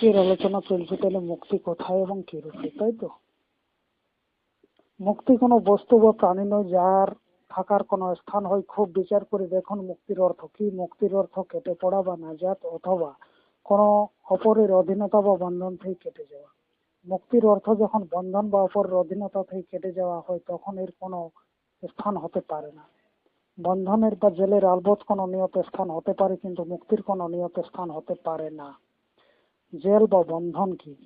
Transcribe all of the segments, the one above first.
মুক্তির আলোচনা চলছে, তাহলে মুক্তি কোথায় এবং কি রূপে তাই তো? মুক্তি কোনো বস্তু বা প্রাণী নয়, যার থাকার কোনো স্থান হয়, খুব বিচার করে দেখুন মুক্তির অর্থ কি। মুক্তির অর্থ কেটে পড়া বা নাজাত অথবা কোনো অপরের অধীনতা বা বন্ধন থেকে কেটে যাওয়া। মুক্তির অর্থ যখন বন্ধন বা অপরের অধীনতা থেকে কেটে যাওয়া হয়, তখন এর কোনো স্থান হতে পারে না। বন্ধনের বা জেলের আলবত কোনো নিয়ত স্থান হতে পারে, কিন্তু মুক্তির কোনো নিয়ত স্থান হতে পারে না। জেল বা বন্ধন কি?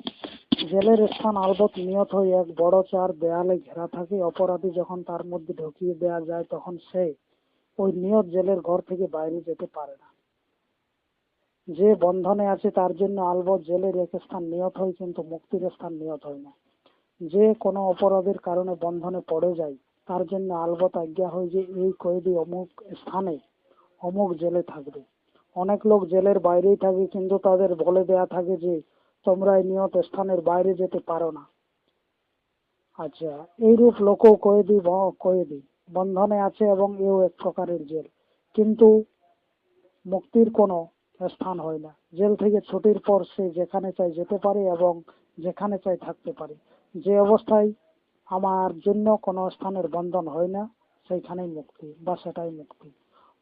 জেলের স্থান আলবত নিয়ত হয়ে এক বড় চার দেয়ালে ঘেরা থাকে। অপরাধী যখন তার মধ্যে ঢুকিয়ে দেওয়া যায়, তখন সে ওই নিয়ত জেলের ঘর থেকে বাইরে যেতে পারে না। যে বন্ধনে আছে, তার জন্য আলবত জেলের এক স্থান নিয়ত হয়, কিন্তু মুক্তির স্থান নিয়ত হয় না। যে কোনো অপরাধের কারণে বন্ধনে পড়ে যায়, তার জন্য আলবত আজ্ঞা হয় যে, এই কয়েদি অমুক স্থানে অমুক জেলে থাকবে। অনেক লোক জেলের বাইরেই থাকে, কিন্তু তাদের বলে দেয়া থাকে যে, তোমরা এই নিয়ত স্থানের বাইরে যেতে পারো না। আচ্ছা এইরূপ লোকও কয়েদি কয়েদি। বন্ধনে আছে এবং এও এক প্রকারের জেল। কিন্তু মুক্তির কোনো স্থান হয় না। জেল থেকে ছুটির পর সে যেখানে চাই যেতে পারে এবং যেখানে চাই থাকতে পারে। যে অবস্থায় আমার জন্য কোনো স্থানের বন্ধন হয় না, সেইখানেই মুক্তি বা সেটাই মুক্তি।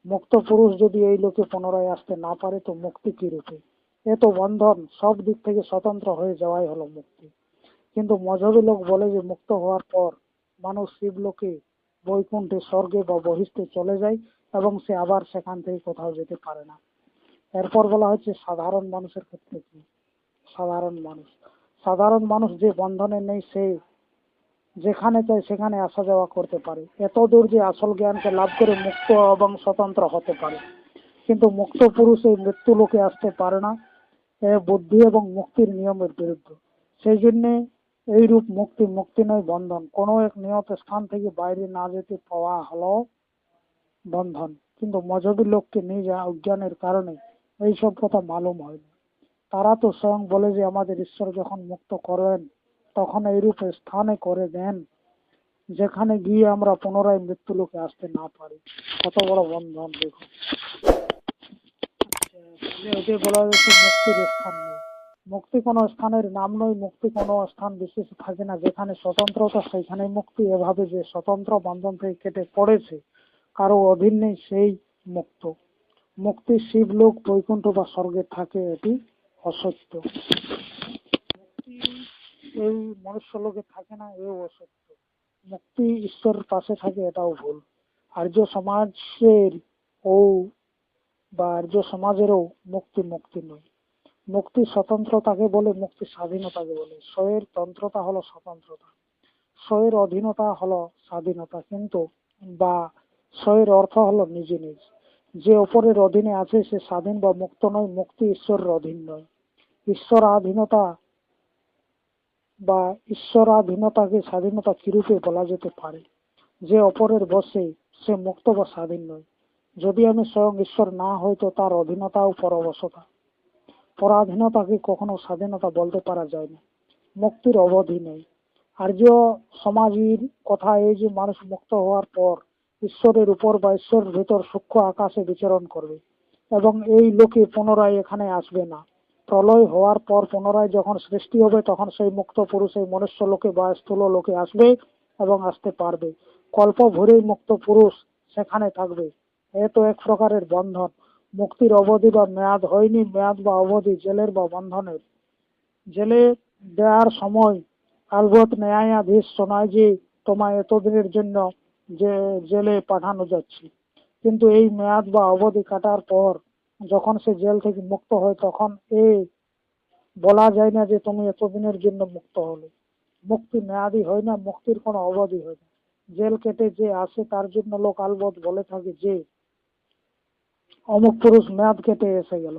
মুক্ত পুরুষ যদি এই লোকে পুনরায় আসতে না পারে, তো মুক্তি কি রূপে? এ তো বন্ধন, সব দিক থেকে স্বতন্ত্র হয়ে যাওয়াই হলো মুক্তি। কিন্তু মজহবী লোক বলে যে, মুক্ত হওয়ার পর মানুষ শিবলোকে, বৈকুণ্ঠে স্বর্গে বা বহিষ্ঠে চলে যায় এবং সে আবার সেখান থেকে কোথাও যেতে পারে না। এরপর বলা হচ্ছে সাধারণ মানুষের ক্ষেত্রে কি? সাধারণ মানুষ। সাধারণ মানুষ যে বন্ধনে নেই, সে যেখানে চায় সেখানে আসা যাওয়া করতে পারে। এত দূর যে আসল জ্ঞানকে লাভ করে মুক্ত এবং স্বতন্ত্র হতে পারে। কিন্তু মুক্ত পুরুষ এই মৃত্যু লোকে আসতে পারে না। এ বুদ্ধি এবং মুক্তির নিয়মের বিরুদ্ধে। সেই জন্যে এইরূপ মুক্তি মুক্তি নয়, বন্ধন। কোনো এক নিয়ত স্থান থেকে বাইরে না যেতে পাওয়া হলো বন্ধন। কিন্তু মজবি লোককে নিজ অজ্ঞানের কারণে এইসব কথা মালুম হয় না। তারা তো স্বয়ং বলে যে আমাদের ঈশ্বর যখন মুক্ত করেন তখন এইরূপ স্থানে করে দেন, যেখানে গিয়ে আমরা পুনরায় মৃত্যু লোকে আসতে না পারি। কত বড় বন্ধন, দেখুন। তাহলে বলা মুক্তির স্থান নেই। মুক্তি কোনো স্থানের নাম নয়, মুক্তি কোনো স্থান বিশেষ থাকে না। যেখানে স্বতন্ত্রতা সেখানে মুক্তি। এভাবে যে স্বতন্ত্র বন্ধন থেকে কেটে পড়েছে, কারও অধীন নেই সেই মুক্ত। মুক্তি শিবলোক, বৈকুণ্ঠ বা স্বর্গে থাকে, এটি অসত্য। এই মনুষ্য লোকে থাকে না, এও অসত্য। মুক্তি ঈশ্বরের পাশে থাকে, এটাও ভুল। আর্য সমাজের ও বা আর্য সমাজেরও মুক্তি মুক্তি নয়। মুক্তি স্বতন্ত্রতাকে বলে মুক্তি স্বাধীনতাকে বলে। স্বয়ের তন্ত্রতা হলো স্বতন্ত্রতা। স্বয়ের অধীনতা হলো স্বাধীনতা, কিন্তু বা স্বয়ের অর্থ হলো নিজে নিজ। যে অপরের অধীনে আছে, সে স্বাধীন বা মুক্ত নয়, মুক্তি ঈশ্বরের অধীন নয়। ঈশ্বরাধীনতা বা ঈশ্বরাধীনতাকে স্বাধীনতা কিরূপে বলা যেতে পারে? যে অপরের বসে সে মুক্ত বা স্বাধীন নয়। যদি আমি স্বয়ং ঈশ্বর না হই, তো তার অধীনতা ও পরবশতা পরাধীনতাকে কখনো স্বাধীনতা বলতে পারা যায় না। মুক্তির অবধি নেই। আর্য সমাজের কথা এই যে মানুষ মুক্ত হওয়ার পর ঈশ্বরের উপর বা ঈশ্বরের ভিতর সূক্ষ্ম আকাশে বিচরণ করবে এবং এই লোকে পুনরায় এখানে আসবে না। প্রলয় হওয়ার পর পুনরায় যখন সৃষ্টি হবে, তখন সেই মুক্ত পুরুষ এই মনুষ্য লোকে বা স্থূল লোকে আসবে এবং আসতে পারবে। কল্প ভরেই মুক্ত পুরুষ সেখানে থাকবে। এ তো এক প্রকারের বন্ধন। মুক্তির অবধি বা মেয়াদ হয়নি, মেয়াদ বা অবধি জেলের বা বন্ধনের। জেলে দেওয়ার সময় আলবত ন্যায়াধীশ শোনায় যে তোমায় এতদিনের জন্য যে জেলে পাঠানো যাচ্ছে। কিন্তু এই মেয়াদ বা অবধি কাটার পর যখন সে জেল থেকে মুক্ত হয়, তখন এ বলা যায় না যে তুমি এতদিনের জন্য মুক্ত হলে। মুক্তি মেয়াদি হয় না, মুক্তির কোনো অবধি হয় না। জেল কেটে যে আসে, তার জন্য লোক আলবত বলে থাকে যে, অমুক পুরুষ মেয়াদ কেটে এসে গেল।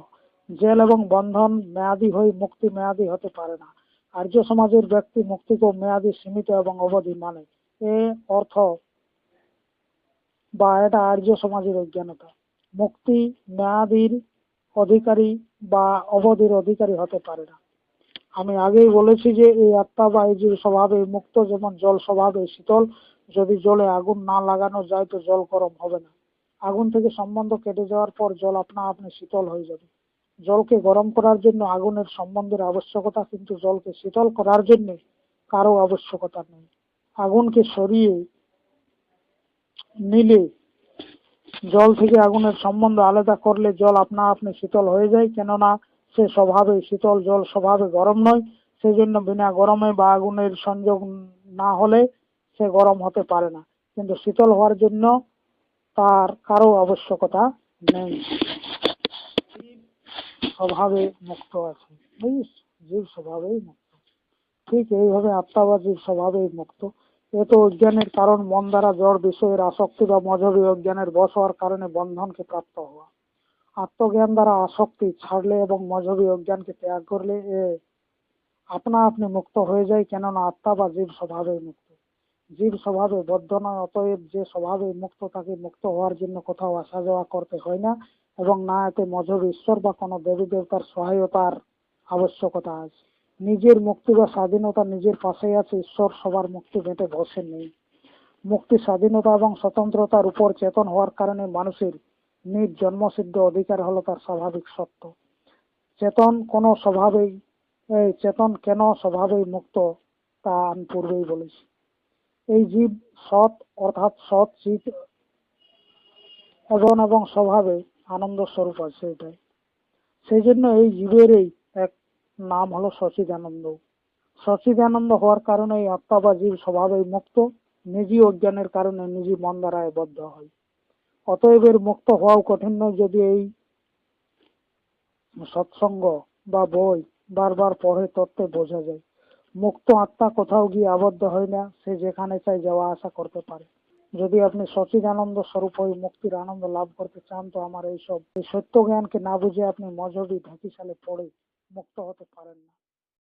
জেল এবং বন্ধন মেয়াদি হয়ে মুক্তি মেয়াদি হতে পারে না। আর্য সমাজের ব্যক্তি মুক্তিকে মেয়াদি সীমিত এবং অবধি মানে। এ অর্থ বা এটা আর্য সমাজের অজ্ঞানতা। মুক্তি মেয়াদির অধিকারী বা অবধির অধিকারী হতে পারে না। আমি আগেই বলেছি যে এই আত্মা বা এই যে স্বভাবে মুক্ত, যেমন জল স্বভাবে শীতল, যদি জলে আগুন না লাগানো যায় তো জল গরম হবে না। আগুন থেকে সম্বন্ধ কেটে যাওয়ার পর জল আপনা আপনি শীতল হয়ে যাবে। জলকে গরম করার জন্য আগুনের সম্বন্ধের আবশ্যকতা, কিন্তু জলকে শীতল করার জন্য কারও আবশ্যকতা নেই। আগুনকে সরিয়ে নিলে জল থেকে আগুনের সম্বন্ধ আলাদা করলে জল আপনা আপনি শীতল হয়ে যায়। কেননা সে স্বভাবে শীতল, জল স্বভাবে গরম নয়। সেই জন্য বিনা গরমে বা আগুনের সংযোগ না হলে সে গরম হতে পারে না। কিন্তু শীতল হওয়ার জন্য তার কারও আবশ্যকতা নেই। স্বভাবে মুক্ত আছে। জীব স্বভাবেই মুক্ত। ঠিক এইভাবে আত্মা বা জীব স্বভাবেই মুক্ত। এ তো অজ্ঞানের কারণ মন দ্বারা জড় বিষয়ের আসক্তি বা মজবী অজ্ঞানের বশ হওয়ার কারণে বন্ধনকে প্রাপ্ত হওয়া। আত্মজ্ঞান দ্বারা আসক্তি ছাড়লে এবং মজবী অজ্ঞানকে ত্যাগ করলে এ আপনা আপনি মুক্ত হয়ে যায়, কেননা আত্মা বা জীব স্বভাবেই মুক্ত। জীব স্বভাবে বদ্ধ নয়, অতএব যে স্বভাবে মুক্ত, তাকে মুক্ত হওয়ার জন্য কোথাও আসা যাওয়া করতে হয় না এবং না এতে মজব ঈশ্বর বা কোনো দেবী দেবতার সহায়তার আবশ্যকতা আছে। নিজের মুক্তি বা স্বাধীনতা নিজের পাশেই আছে, ঈশ্বর সবার মুক্তি বেঁটে বসে নেই। মুক্তি, স্বাধীনতা এবং স্বতন্ত্রতার উপর চেতন হওয়ার কারণে মানুষের নিজ জন্মসিদ্ধ অধিকার হলো তার স্বাভাবিক সত্য। চেতন কোনো স্বভাবেই চেতন কেন স্বভাবেই মুক্ত, তা আমি পূর্বেই বলেছি। এই জীব সৎ, অর্থাৎ সৎ চিত এবং স্বভাবে আনন্দ স্বরূপ আছে এটাই। সেই জন্য এই জীবের এক নাম হলো সচিদানন্দ সচিদানন্দ হওয়ার কারণে এই আত্মা বা জীব স্বভাবেই মুক্ত নিজই অজ্ঞানের কারণে নিজই মন দ্বারা বদ্ধ হয়। অতএব এর মুক্ত হওয়াও কঠিন নয় যদি এই সৎসঙ্গ বা বই বারবার পড়ে তত্ত্বে বোঝা যায়। মুক্ত আত্মা কোথাও গিয়ে আবদ্ধ হয় না, সে যেখানে চাই যাওয়া আসা করতে পারে। যদি আপনি সচিদানন্দ স্বরূপ হয়ে মুক্তির আনন্দ লাভ করতে চান, তো আমার এইসব এই সত্য জ্ঞানকে না বুঝে আপনি মজবি ঢাকিশালে পড়ে মুক্ত হতে পারেন না